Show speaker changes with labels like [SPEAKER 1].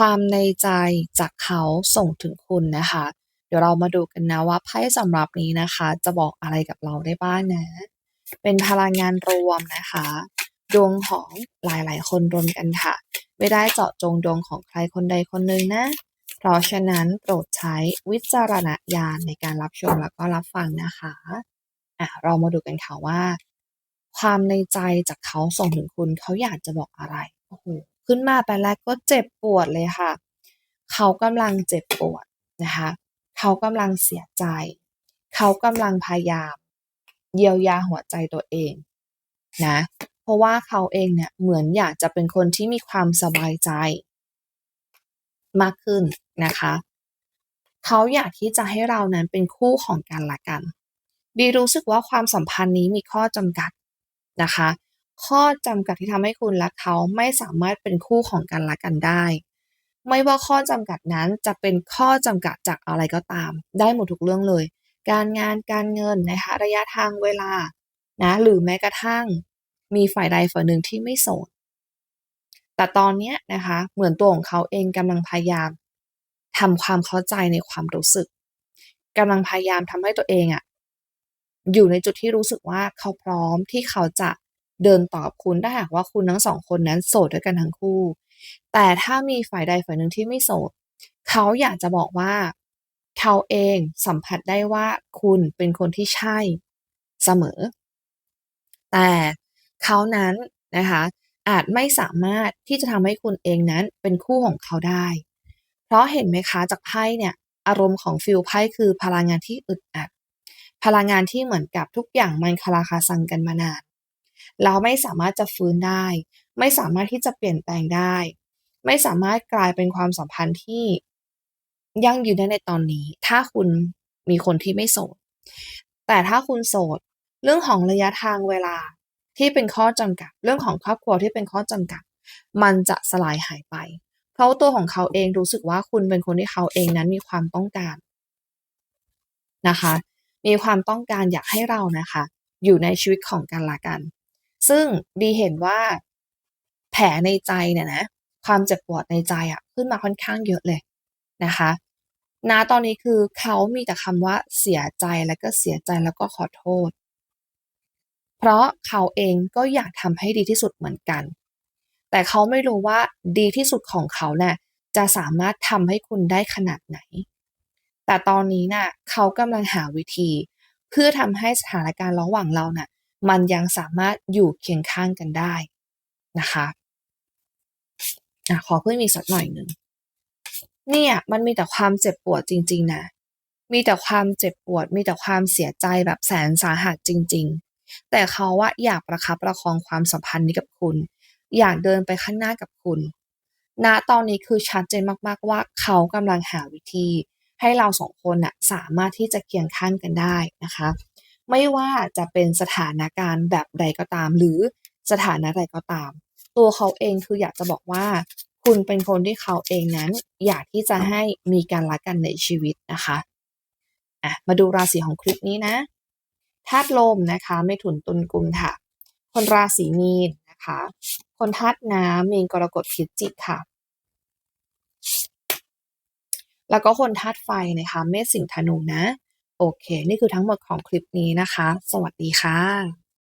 [SPEAKER 1] ความในใจจากเขาส่งถึงคุณนะคะ เดี๋ยวเรามาดูกันนะว่าไพ่สำหรับนี้นะคะ จะบอกอะไรกับเราได้บ้างนะ เป็นพลังงานรวมนะคะ ดวงของหลายๆ คนรวมกันค่ะ ไม่ได้เจาะจงดวงของใครคนใดคนหนึ่งนะ เพราะฉะนั้นโปรดใช้วิจารณญาณในการรับชมแล้วก็รับฟังนะคะอะเรามาดูกันค่ะว่า ความในใจจากเขาส่งถึงคุณเขาอยากจะบอกอะไรโอ้โห ขึ้นมาไปแล้วก็เจ็บปวดเลยค่ะ เขากำลังเจ็บปวดนะคะ เขากำลังเสียใจ เขากำลังพยายาม เยียวยาหัวใจตัวเองนะ เพราะว่าเขาเองเนี่ยเหมือนอยากจะเป็นคนที่มีความสบายใจ มากขึ้นนะคะ เขาอยากที่จะให้เรานั้นเป็นคู่ของกันละกันดีรู้สึกว่าความสัมพันธ์นี้มีข้อจำกัดนะคะ ข้อจำกัดที่ทำให้คุณและเขาไม่สามารถเป็นคู่ของกันและกันได้ ไม่ว่าข้อจำกัดนั้นจะเป็นข้อจำกัดจากอะไรก็ตาม ได้หมดทุกเรื่องเลย การงานการเงินนะคะระยะทางเวลานะหรือแม้กระทั่งมีฝ่ายใดฝ่ายหนึ่งที่ไม่โสดแต่ตอนนี้นะคะเหมือนตัวของเขาเองกำลังพยายามทำความเข้าใจในความรู้สึกกำลังพยายามทำให้ตัวเองอะอยู่ในจุดที่รู้สึกว่าเขาพร้อมที่เขาจะ เดินตอบคุณถ้าหากว่าคุณทั้งสองคนนั้นโสดด้วยกันทั้งคู่ แต่ถ้ามีฝ่ายใดฝ่ายหนึ่งที่ไม่โสด เขาอยากจะบอกว่าเขาเองสัมผัสได้ว่าคุณเป็นคนที่ใช่เสมอ แต่เขานั้นนะคะอาจไม่สามารถที่จะทำให้คุณเองนั้นเป็นคู่ของเขาได้ เพราะเห็นไหมคะจากไพ่เนี่ยอารมณ์ของฟิลไพ่คือพลังงานที่อึดอัด พลังงานที่เหมือนกับทุกอย่างมันคาราคาซังกันมานาน เราไม่สามารถจะฟื้นได้ ไม่สามารถที่จะเปลี่ยนแปลงได้ ไม่สามารถกลายเป็นความสัมพันธ์ที่ยั่งยืนได้ในตอนนี้ ถ้าคุณมีคนที่ไม่โสด แต่ถ้าคุณโสด เรื่องของระยะทางเวลาที่เป็นข้อจำกัด เรื่องของครอบครัวที่เป็นข้อจำกัด มันจะสลายหายไป เพราะตัวของเขาเองรู้สึกว่าคุณเป็นคนที่เขาเองนั้นมีความต้องการนะคะ มีความต้องการอยากให้เรานะคะ อยู่ในชีวิตของกันละกัน ซึ่งดีเห็นว่าแผลในใจเนี่ยนะ ความเจ็บปวดในใจอะขึ้นมาค่อนข้างเยอะเลยนะคะณตอนนี้คือเขามีแต่คำว่าเสียใจแล้วก็เสียใจแล้วก็ขอโทษ เพราะเขาเองก็อยากทำให้ดีที่สุดเหมือนกัน แต่เขาไม่รู้ว่าดีที่สุดของเขาเนี่ยจะสามารถทำให้คุณได้ขนาดไหน แต่ตอนนี้น่ะเขากำลังหาวิธี เพื่อทำให้สถานการณ์ระหว่างเราน่ะ มันยังสามารถอยู่เคียงข้างกันได้นะคะอะขอเพิ่มอีกสักหน่อยหนึ่งเนี่ยมันมีแต่ความเจ็บปวดจริง ๆ นะ มีแต่ความเจ็บปวด มีแต่ความเสียใจแบบแสนสาหัสจริง ๆ แต่เขาว่าอยากประคับประคองความสัมพันธ์นี้กับคุณ อยากเดินไปข้างหน้ากับคุณณตอนนี้คือชัดเจนมากๆว่าเขากำลังหาวิธี ให้เราสองคนน่ะสามารถที่จะเคียงข้างกันได้นะคะ ไม่ว่าจะเป็นสถานการณ์แบบใดก็ตาม หรือสถานะใดก็ตาม ตัวเขาเองคืออยากจะบอกว่า คุณเป็นคนที่เขาเองนั้น อยากที่จะให้มีการรักกันในชีวิตนะคะอะมาดูราศีของคลิปนี้นะธาตุลมนะคะไม่ถุนตุนกุมค่ะ คนราศีมีนนะคะ คนธาตุน้ำมีนกรกฎพิจิกค่ะ แล้วก็คนธาตุไฟนะคะ เมษสิงห์ธนูนะ โอเค นี่คือทั้งหมดของคลิปนี้นะคะ สวัสดีค่ะ